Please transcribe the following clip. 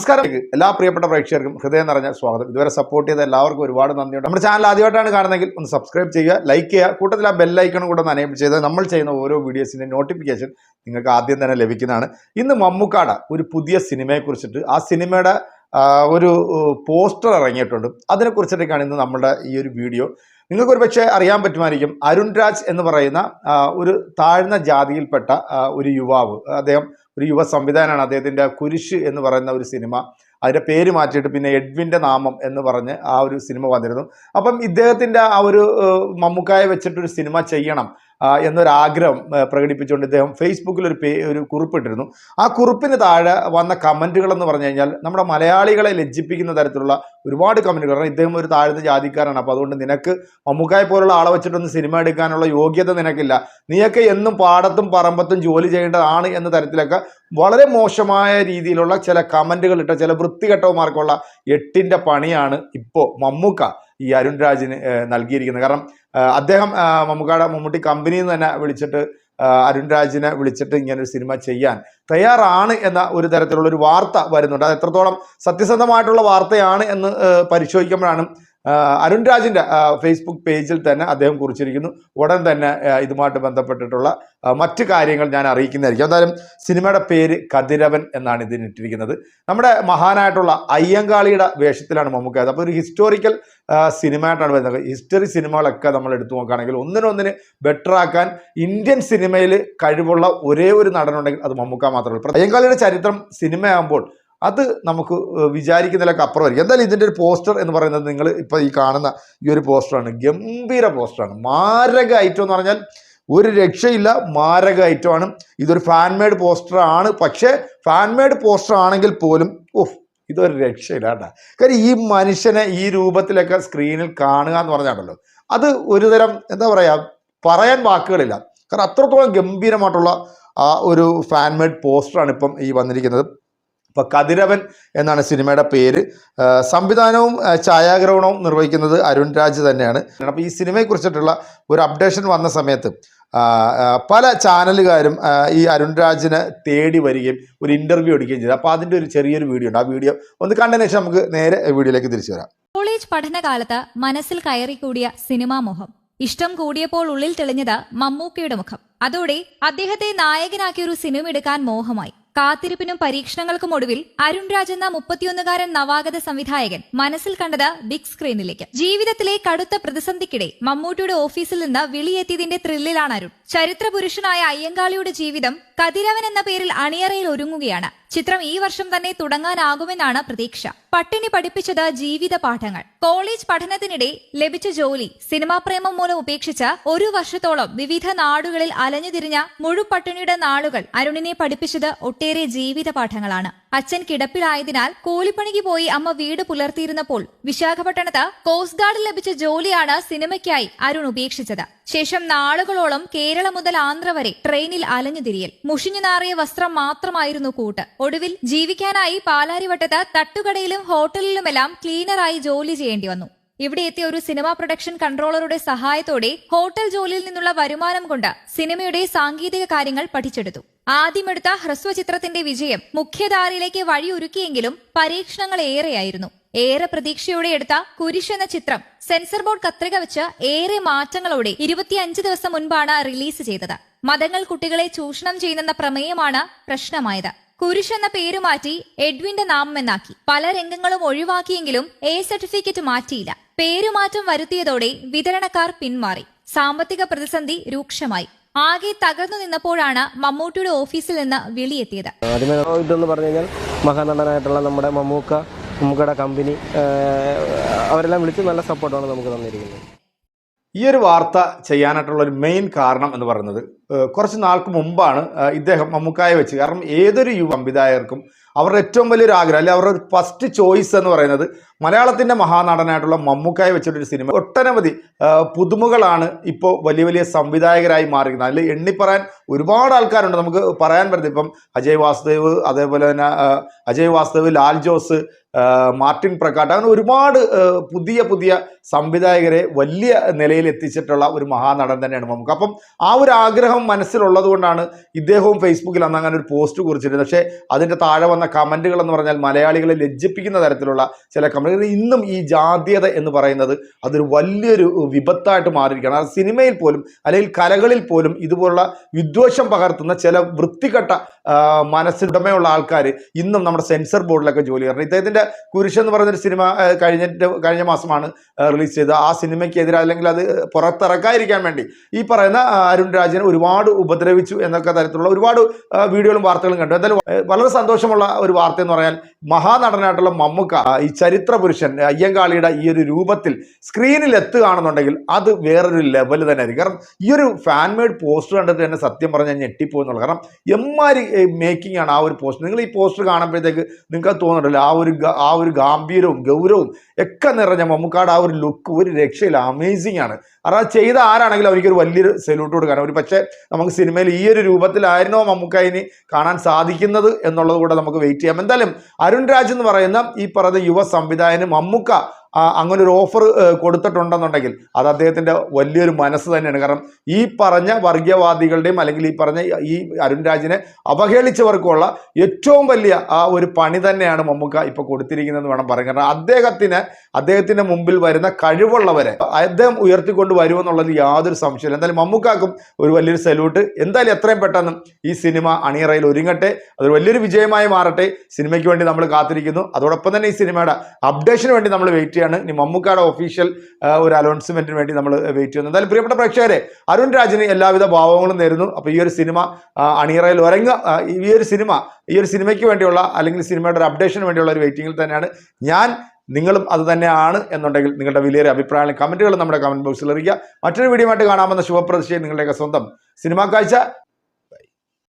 നമസ്കാരം. എല്ലാ പ്രിയപ്പെട്ട പ്രേക്ഷകർക്കും ഹൃദയം നിറഞ്ഞ സ്വാഗതം. ഇതുവരെ സപ്പോർട്ട് ചെയ്ത എല്ലാവർക്കും ഒരുപാട് നന്ദിയുണ്ട്. നമ്മുടെ ചാനൽ ആദ്യമായിട്ടാണ് കാണുന്നതെങ്കിൽ ഒന്ന് സബ്സ്ക്രൈബ് ചെയ്യുക ലൈക്ക് ചെയ്യുക. കൂട്ടത്തിൽ ആ ബെല്ലൈക്കണും കൂടെ ഒന്ന് അനേബിൾ ചെയ്ത് നമ്മൾ ചെയ്യുന്ന ഓരോ വീഡിയോസിന്റെ നോട്ടിഫിക്കേഷൻ നിങ്ങൾക്ക് ആദ്യം തന്നെ ലഭിക്കുന്നതാണ്. ഇന്ന് മമ്മൂക്കാട ഒരു പുതിയ സിനിമയെക്കുറിച്ചിട്ട് ആ സിനിമയുടെ ഒരു പോസ്റ്റർ ഇറങ്ങിയിട്ടുണ്ട്. അതിനെക്കുറിച്ചിട്ടൊക്കെയാണ് ഇന്ന് നമ്മുടെ ഈ ഒരു വീഡിയോ നിങ്ങൾക്ക് ഒരു പക്ഷേ അറിയാൻ പറ്റുമായിരിക്കും. അരുൺ രാജ് എന്ന് പറയുന്ന ഒരു താഴ്ന്ന ജാതിയിൽപ്പെട്ട ഒരു യുവാവ്. അദ്ദേഹം ഒരു യുവ സംവിധാനമാണ് അദ്ദേഹത്തിന്റെ കുരിശ് എന്ന് പറയുന്ന ഒരു സിനിമ. അതിന്റെ പേര് മാറ്റിയിട്ട് പിന്നെ എഡ്വിന്റെ നാമം എന്ന് പറഞ്ഞ് ആ ഒരു സിനിമ വന്നിരുന്നു. അപ്പം ഇദ്ദേഹത്തിന്റെ ആ ഒരു മമ്മൂക്കായ വെച്ചിട്ടൊരു സിനിമ ചെയ്യണം. എന്നൊരാഗ്രഹം പ്രകടിപ്പിച്ചുകൊണ്ട് ഇദ്ദേഹം ഫേസ്ബുക്കിൽ ഒരു പേ ഒരു കുറിപ്പിട്ടിരുന്നു. ആ കുറിപ്പിന് താഴെ വന്ന കമന്റുകൾ എന്ന് പറഞ്ഞു കഴിഞ്ഞാൽ നമ്മുടെ മലയാളികളെ ലജ്ജിപ്പിക്കുന്ന തരത്തിലുള്ള ഒരുപാട് കമന്റുകൾ. കാരണം ഇദ്ദേഹം ഒരു താഴ്ന്ന ജാതിക്കാരാണ് അപ്പോൾ അതുകൊണ്ട് നിനക്ക് മമ്മൂക്കായെ പോലുള്ള ആളെ വെച്ചിട്ടൊന്നും സിനിമ എടുക്കാനുള്ള യോഗ്യത നിനക്കില്ല. നീയൊക്കെ എന്നും പാടത്തും പറമ്പത്തും ജോലി ചെയ്യേണ്ടതാണ് എന്ന തരത്തിലൊക്കെ വളരെ മോശമായ രീതിയിലുള്ള ചില കമന്റുകൾ ഇട്ട ചില വൃത്തികെട്ടവന്മാർക്കുള്ള എട്ടിന്റെ പണിയാണ് ഇപ്പോൾ മമ്മൂക്ക. ഈ അരുൺ രാജിന് നൽകിയിരിക്കുന്നത്. കാരണം അദ്ദേഹം മമ്മൂക്കാട മമ്മൂട്ടി കമ്പനിയിൽ നിന്ന് തന്നെ വിളിച്ചിട്ട് അരുൺ രാജിനെ വിളിച്ചിട്ട് ഇങ്ങനെ ഒരു സിനിമ ചെയ്യാൻ തയ്യാറാണ് എന്ന ഒരു തരത്തിലുള്ള ഒരു വാർത്ത വരുന്നുണ്ട്. അത് എത്രത്തോളം സത്യസന്ധമായിട്ടുള്ള വാർത്തയാണ് എന്ന് പരിശോധിക്കുമ്പോഴാണ് അരുൺ രാജിന്റെ ഫേസ്ബുക്ക് പേജിൽ തന്നെ അദ്ദേഹം കുറിച്ചിരിക്കുന്നു. ഉടൻ തന്നെ ഇതുമായിട്ട് ബന്ധപ്പെട്ടിട്ടുള്ള മറ്റു കാര്യങ്ങൾ ഞാൻ അറിയിക്കുന്നതായിരിക്കും. എന്തായാലും സിനിമയുടെ പേര് കതിരവൻ എന്നാണ് ഇതിന് ഇട്ടിരിക്കുന്നത്. നമ്മുടെ മഹാനായിട്ടുള്ള അയ്യങ്കാളിയുടെ വേഷത്തിലാണ് മമ്മൂക്കായത് അപ്പോൾ ഒരു ഹിസ്റ്റോറിക്കൽ സിനിമയായിട്ടാണ് വരുന്നത്. ഹിസ്റ്ററി സിനിമകളൊക്കെ നമ്മൾ എടുത്തു നോക്കുകയാണെങ്കിൽ ഒന്നിനൊന്നിന് ബെറ്റർ ആക്കാൻ ഇന്ത്യൻ സിനിമയിൽ കഴിവുള്ള ഒരേ ഒരു നടനുണ്ടെങ്കിൽ അത് മമ്മൂക്ക മാത്രമേ ഉള്ളൂ. അയ്യങ്കാളിയുടെ ചരിത്രം സിനിമയാകുമ്പോൾ അത് നമുക്ക് വിചാരിക്കുന്നതിലൊക്കെ അപ്പുറമായിരിക്കും. എന്തായാലും ഇതിന്റെ ഒരു പോസ്റ്റർ എന്ന് പറയുന്നത് നിങ്ങൾ ഇപ്പോൾ ഈ കാണുന്ന ഈ ഒരു പോസ്റ്ററാണ്. ഗംഭീര പോസ്റ്ററാണ്. മാരക ഐറ്റം എന്ന് പറഞ്ഞാൽ ഒരു രക്ഷയില്ല മാരക ഐറ്റമാണ്. ഇതൊരു പോസ്റ്റർ ആണ് പക്ഷേ ഫാൻ മെയ്ഡ് പോസ്റ്റർ ആണെങ്കിൽ പോലും ഓഹ് ഇതൊരു രക്ഷയില്ല കേട്ടോ. കാര്യം ഈ മനുഷ്യനെ ഈ രൂപത്തിലൊക്കെ സ്ക്രീനിൽ കാണുക എന്ന് പറഞ്ഞാണല്ലോ. അത് ഒരുതരം എന്താ പറയുക പറയാൻ വാക്കുകളില്ല. കാരണം അത്രത്തോളം ഗംഭീരമായിട്ടുള്ള ആ ഒരു ഫാൻ മെയ്ഡ് പോസ്റ്ററാണ് ഇപ്പം ഈ വന്നിരിക്കുന്നത്. ഇപ്പോൾ കതിരവൻ എന്നാണ് സിനിമയുടെ പേര്. സംവിധാനവും ഛായാഗ്രഹണവും നിർവഹിക്കുന്നത് അരുൺ രാജ് തന്നെയാണ്. അപ്പോൾ ഈ സിനിമയെക്കുറിച്ചിട്ടുള്ള ഒരു അപ്ഡേഷൻ വന്ന സമയത്ത് പല ചാനലുകാരും ഈ അരുൺ രാജിനെ തേടി വരികയും ഒരു ഇന്റർവ്യൂ എടുക്കുകയും ചെയ്തു. അപ്പോൾ അതിന്റെ ഒരു ചെറിയൊരു വീഡിയോ ഉണ്ട്. ആ വീഡിയോ ഒന്ന് കണ്ടതിന് ശേഷം നമുക്ക് നേരെ വീഡിയോയിലേക്ക് തിരിച്ചു വരാം. കോളേജ് പഠനകാലത്ത് മനസ്സിൽ കയറിക്കൂടിയ സിനിമാ മോഹം. ഇഷ്ടം കൂടിയപ്പോൾ ഉള്ളിൽ തെളിഞ്ഞത് മമ്മൂക്കയുടെ മുഖം. അതോടെ അദ്ദേഹത്തെ നായകനാക്കിയ ഒരു സിനിമ എടുക്കാൻ മോഹമായി. കാത്തിരിപ്പിനും പരീക്ഷണങ്ങൾക്കും ഒടുവിൽ അരുൺ രാജ് എന്ന മുപ്പത്തിയൊന്നുകാരൻ നവാഗത സംവിധായകൻ മനസ്സിൽ കണ്ടത് ബിഗ് സ്ക്രീനിലേക്ക്. ജീവിതത്തിലെ കടുത്ത പ്രതിസന്ധിക്കിടെ മമ്മൂട്ടിയുടെ ഓഫീസിൽ നിന്ന് വിളിയെത്തിയതിന്റെ ത്രില്ലിലാണ് അരുൺ. ചരിത്ര പുരുഷനായ അയ്യങ്കാളിയുടെ ജീവിതം കതിരവൻ എന്ന പേരിൽ അണിയറയിൽ ഒരുങ്ങുകയാണ്. ചിത്രം ഈ വർഷം തന്നെ തുടങ്ങാനാകുമെന്നാണ് പ്രതീക്ഷ. പട്ടിണി പഠിപ്പിച്ചത് ജീവിത പാഠങ്ങൾ. കോളേജ് പഠനത്തിനിടെ ലഭിച്ച ജോലി സിനിമാ പ്രേമം മൂലം ഉപേക്ഷിച്ച് ഒരു വർഷത്തോളം വിവിധ നാടുകളിൽ അലഞ്ഞുതിരിഞ്ഞ മുഴുപട്ടിണിയുടെ നാളുകൾ അരുണിനെ പഠിപ്പിച്ചത് ഒട്ടേറെ ജീവിത പാഠങ്ങളാണ്. അച്ഛൻ കിടപ്പിലായതിനാൽ കൂലിപ്പണിക്ക് പോയി അമ്മ വീട് പുലർത്തിയിരുന്നപ്പോൾ വിശാഖപട്ടണത്ത് കോസ്റ്റ് ഗാർഡിൽ ലഭിച്ച ജോലിയാണ് സിനിമയ്ക്കായി അരുൺ ഉപേക്ഷിച്ചത്. ശേഷം നാളുകളോളം കേരളം മുതൽ ആന്ധ്ര വരെ ട്രെയിനിൽ അലഞ്ഞുതിരിയൽ മുഷിഞ്ഞു നാറിയ വസ്ത്രം മാത്രമായിരുന്നു കൂട്ട്. ഒടുവിൽ ജീവിക്കാനായി പാലാരിവട്ടത്ത് തട്ടുകടയിലും ഹോട്ടലിലുമെല്ലാം ക്ലീനറായി ജോലി ചെയ്യേണ്ടി വന്നു. ഇവിടെ എത്തിയ ഒരു സിനിമാ പ്രൊഡക്ഷൻ കൺട്രോളറുടെ സഹായത്തോടെ ഹോട്ടൽ ജോലിയിൽ നിന്നുള്ള വരുമാനം കൊണ്ട് സിനിമയുടെ സാങ്കേതിക കാര്യങ്ങൾ പഠിച്ചെടുത്തു. ആദ്യമെടുത്ത ഹ്രസ്വചിത്രത്തിന്റെ വിജയം മുഖ്യധാരയിലേക്ക് വഴിയൊരുക്കിയെങ്കിലും പരീക്ഷണങ്ങൾ ഏറെയായിരുന്നു. ഏറെ പ്രതീക്ഷയോടെ എടുത്ത കുരിശ് എന്ന ചിത്രം സെൻസർ ബോർഡ് കത്രിക വെച്ച് ഏറെ മാറ്റങ്ങളോടെ ഇരുപത്തിയഞ്ച് ദിവസം മുൻപാണ് റിലീസ് ചെയ്തത്. മതങ്ങൾ കുട്ടികളെ ചൂഷണം ചെയ്യുന്നെന്ന പ്രമേയമാണ് പ്രശ്നമായത്. കുരിശ് എന്ന പേര് മാറ്റി എഡ്വിന്റെ നാമം എന്നാക്കി. പല രംഗങ്ങളും ഒഴിവാക്കിയെങ്കിലും എ സർട്ടിഫിക്കറ്റ് മാറ്റിയില്ല. പേരുമാറ്റം വരുത്തിയതോടെ വിതരണക്കാർ പിന്മാറി. സാമ്പത്തിക പ്രതിസന്ധി രൂക്ഷമായി. ആകെ തകർന്നു നിന്നപ്പോഴാണ് മമ്മൂട്ടിയുടെ ഓഫീസിൽ നിന്ന് വിളിയെത്തിയത്. ആദ്യമേ ഇതെന്ന് പറഞ്ഞു കഴിഞ്ഞാൽ മഹാനടനായിട്ടുള്ള നമ്മുടെ മമ്മൂക്ക മമ്മൂക്കയുടെ കമ്പനി അവരെല്ലാം വിളിച്ച് നല്ല സപ്പോർട്ടാണ് നമുക്ക് തന്നിരിക്കുന്നത്. ഈ ഒരു വാർത്ത ചെയ്യാനായിട്ടുള്ള ഒരു മെയിൻ കാരണം എന്ന് പറയുന്നത് കുറച്ച് നാൾക്ക് മുമ്പാണ് ഇദ്ദേഹം മമ്മൂക്കായെ വെച്ച് കാരണം ഏതൊരു യുവ സംവിധായകർക്കും അവരുടെ ഏറ്റവും വലിയൊരു ആഗ്രഹം അല്ലെങ്കിൽ അവരുടെ ഒരു ഫസ്റ്റ് ചോയ്സ് എന്ന് പറയുന്നത് മലയാളത്തിന്റെ മഹാനടനായിട്ടുള്ള മമ്മൂക്കായെ വെച്ചിട്ടൊരു സിനിമ. ഒട്ടനവധി പുതുമകളാണ് ഇപ്പോൾ വലിയ വലിയ സംവിധായകരായി മാറിയിരിക്കുന്നത്. അതിൽ എണ്ണിപ്പറയാൻ ഒരുപാട് ആൾക്കാരുണ്ട്. നമുക്ക് പറയാൻ പറ്റുന്നത് ഇപ്പം അജയ് വാസുദേവ് അതേപോലെ തന്നെ അജയ് വാസുദേവ് ലാൽ ജോസ് മാർട്ടിൻ പ്രക്കാട്ട്. അങ്ങനെ ഒരുപാട് പുതിയ പുതിയ സംവിധായകരെ വലിയ നിലയിൽ എത്തിച്ചിട്ടുള്ള ഒരു മഹാനടൻ തന്നെയാണ് മമ്മൂക്ക. അപ്പം ആ ഒരു ആഗ്രഹം മനസ്സിലുള്ളത് കൊണ്ടാണ് ഇദ്ദേഹവും ഫേസ്ബുക്കിൽ അന്ന് അങ്ങനെ ഒരു പോസ്റ്റ് കുറിച്ചിരുന്നത്. പക്ഷേ അതിന്റെ താഴെ വന്ന കമന്റുകൾ എന്ന് പറഞ്ഞാൽ മലയാളികളെ ലജ്ജിപ്പിക്കുന്ന തരത്തിലുള്ള ചില കമന്റുകൾ. ഇന്നും ഈ ജാതീയത എന്ന് പറയുന്നത് അതൊരു വലിയൊരു വിപത്തായിട്ട് മാറിയിരിക്കുകയാണ്. അത് സിനിമയിൽ പോലും അല്ലെങ്കിൽ കലകളിൽ പോലും ഇതുപോലുള്ള വിദ്വേഷം പകർത്തുന്ന ചില വൃത്തികെട്ട ആ, മനസ്സിനുടമയുള്ള ആൾക്കാർ ഇന്നും നമ്മുടെ സെൻസർ ബോർഡിലൊക്കെ ജോലി ചെയ്യണം ഇദ്ദേഹത്തിന്റെ കുരിശ് എന്ന് പറയുന്നൊരു സിനിമ കഴിഞ്ഞ കഴിഞ്ഞ മാസമാണ് റിലീസ് ചെയ്തത്. ആ സിനിമയ്ക്കെതിരെ അല്ലെങ്കിൽ അത് പുറത്തിറക്കാതിരിക്കാൻ വേണ്ടി ഈ പറയുന്ന അരുൺ രാജൻ ഒരുപാട് ഉപദ്രവിച്ചു എന്നൊക്കെ തരത്തിലുള്ള ഒരുപാട് വീഡിയോകളും വാർത്തകളും കണ്ടു. എന്തായാലും വളരെ സന്തോഷമുള്ള ഒരു വാർത്ത എന്ന് പറഞ്ഞാൽ മഹാനടനായിട്ടുള്ള മമ്മൂക്ക ഈ ചരിത്ര പുരുഷൻ അയ്യങ്കാളിയുടെ ഈ ഒരു രൂപത്തിൽ സ്ക്രീനിൽ എത്തുകയാണെന്നുണ്ടെങ്കിൽ അത് വേറൊരു ലെവൽ തന്നെ ആയിരിക്കും കാരണം ഈ ഒരു ഫാൻ മെയ്ഡ് പോസ്റ്റർ കണ്ടിട്ട് തന്നെ സത്യം പറഞ്ഞാൽ ഞെട്ടിപ്പോകുന്നുള്ളൂ. കാരണം എമ്മാരി മേക്കിംഗ് ആണ് ആ ഒരു പോസ്റ്റർ നിങ്ങൾ ഈ പോസ്റ്റർ കാണുമ്പോഴത്തേക്ക് നിങ്ങൾക്ക് തോന്നിട്ടില്ല ആ ഒരു ആ ഒരു ഗാംഭീര്യവും ഗൗരവവും ഒക്കെ നിറഞ്ഞ മമ്മൂക്കാട് ആ ഒരു ലുക്ക് ഒരു രക്ഷയില്ല അമേസിംഗ് ആണ്. കാരണം ചെയ്ത ആരാണെങ്കിലും അവർക്കൊരു വലിയൊരു സല്യൂട്ട് കൊടുക്കാൻ. ഒരു പക്ഷേ നമുക്ക് സിനിമയിൽ ഈ ഒരു രൂപത്തിലായിരുന്നോ മമ്മൂക്ക ഇനി കാണാൻ സാധിക്കുന്നത് എന്നുള്ളത് കൂടെ നമുക്ക് വെയിറ്റ് ചെയ്യാം. എന്തായാലും അരുൺ രാജ് എന്ന് പറയുന്ന ഈ പറയുന്ന യുവ സംവിധായകന് മമ്മൂക്ക അങ്ങനെ ഒരു ഓഫർ കൊടുത്തിട്ടുണ്ടെന്നുണ്ടെങ്കിൽ അത് അദ്ദേഹത്തിന്റെ വലിയൊരു മനസ്സ് തന്നെയാണ്. കാരണം ഈ പറഞ്ഞ വർഗീയവാദികളുടെയും അല്ലെങ്കിൽ ഈ പറഞ്ഞ ഈ അരുൺ രാജിനെ അവഹേളിച്ചവർക്കുള്ള ഏറ്റവും വലിയ ആ ഒരു പണി തന്നെയാണ് മമ്മൂക്ക ഇപ്പോൾ കൊടുത്തിരിക്കുന്നതെന്ന് വേണം പറയാൻ. കാരണം അദ്ദേഹത്തിന് അദ്ദേഹത്തിന്റെ മുമ്പിൽ വരുന്ന കഴിവുള്ളവരെ അദ്ദേഹം ഉയർത്തിക്കൊണ്ട് വരുമെന്നുള്ളതിൽ യാതൊരു സംശയമില്ല എന്തായാലും മമ്മൂക്കാക്കും ഒരു വലിയൊരു സല്യൂട്ട് എന്തായാലും എത്രയും പെട്ടെന്ന് ഈ സിനിമ അണിയറയിൽ ഒരുങ്ങട്ടെ. അതൊരു വലിയൊരു വിജയമായി മാറട്ടെ. സിനിമയ്ക്ക് വേണ്ടി നമ്മൾ കാത്തിരിക്കുന്നു. അതോടൊപ്പം തന്നെ ഈ സിനിമയുടെ അപ്ഡേഷന് വേണ്ടി നമ്മൾ വെയിറ്റ് ചെയ്യാണ്. ഇനി മമ്മൂക്കാടെ ഒഫീഷ്യൽ ഒരു അനൗൺസ്മെന്റിന് വേണ്ടി നമ്മൾ വെയിറ്റ് ചെയ്യുന്നു. എന്തായാലും പ്രിയപ്പെട്ട പ്രേക്ഷകരെ അരുൺ രാജിന് എല്ലാവിധ ഭാവങ്ങളും നേരുന്നു. അപ്പോൾ ഈ ഒരു സിനിമ അണിയറയിൽ ഒരങ്ങ ഈ ഒരു സിനിമ ഈ ഒരു സിനിമയ്ക്ക് വേണ്ടിയുള്ള അല്ലെങ്കിൽ സിനിമയുടെ ഒരു അപ്ഡേഷന് വേണ്ടിയുള്ള ഒരു വെയിറ്റിങ്ങിൽ തന്നെയാണ്. ഞാൻ നിങ്ങളും അത് തന്നെയാണ് എന്നുണ്ടെങ്കിൽ നിങ്ങളുടെ വിലയേറിയ അഭിപ്രായങ്ങളും കമന്റുകളും നമ്മുടെ കമന്റ് ബോക്സിൽ അറിയിക്കുക. മറ്റൊരു വീഡിയോ ആയിട്ട് കാണാമെന്ന ശുഭപ്രതിഷ്ഠയും നിങ്ങളുടെയൊക്കെ സ്വന്തം സിനിമാ കാഴ്ച.